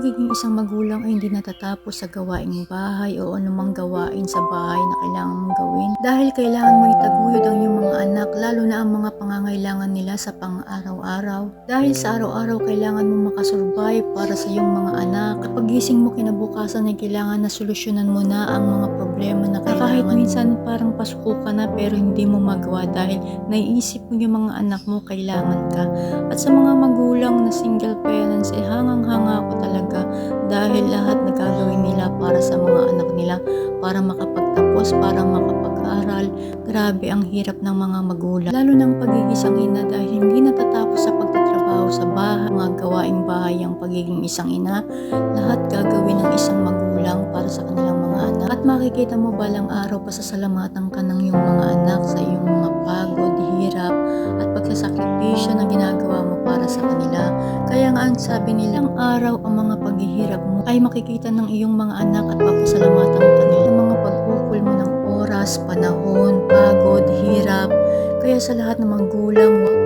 hindi natatapos sa gawaing bahay o anumang gawain sa bahay na kailangan mong gawin. Dahil kailangan mo itaguyod ang iyong mga anak, lalo na ang mga pangangailangan nila sa pang-araw-araw. Dahil sa araw-araw kailangan mo makasurvive para sa iyong mga anak. Kapag gising mo kinabukasan ay kailangan na solusyonan mo na ang mga problema na kailangan Kahit minsan parang pasuko ka na pero hindi mo magawa dahil naiisip mo yung mga anak mo kailangan ka. At sa mga magulang na single parents, dahil lahat na gagawin nila para sa mga anak nila, para makapagtapos, para makapag-aral. Grabe ang hirap ng mga magulang. Lalo ng pagiging ina dahil hindi natatapos sa pagtatrabaho sa bahay, mga gawaing bahay ang pagiging isang ina. Lahat gagawin ng isang magulang para sa kanilang mga anak. At makikita mo balang araw pasasalamatan ka ng iyong mga anak sa iyong mga pagod, hirap, at pagsasakripisyo na ginagawa Kaya nga ang sabi nilang araw ang mga paghihirap mo ay makikita ng iyong mga anak at papasalamatan ka nila ng mga pag-ukol mo ng oras, panahon, pagod, hirap. Kaya sa lahat ng magulang, huwag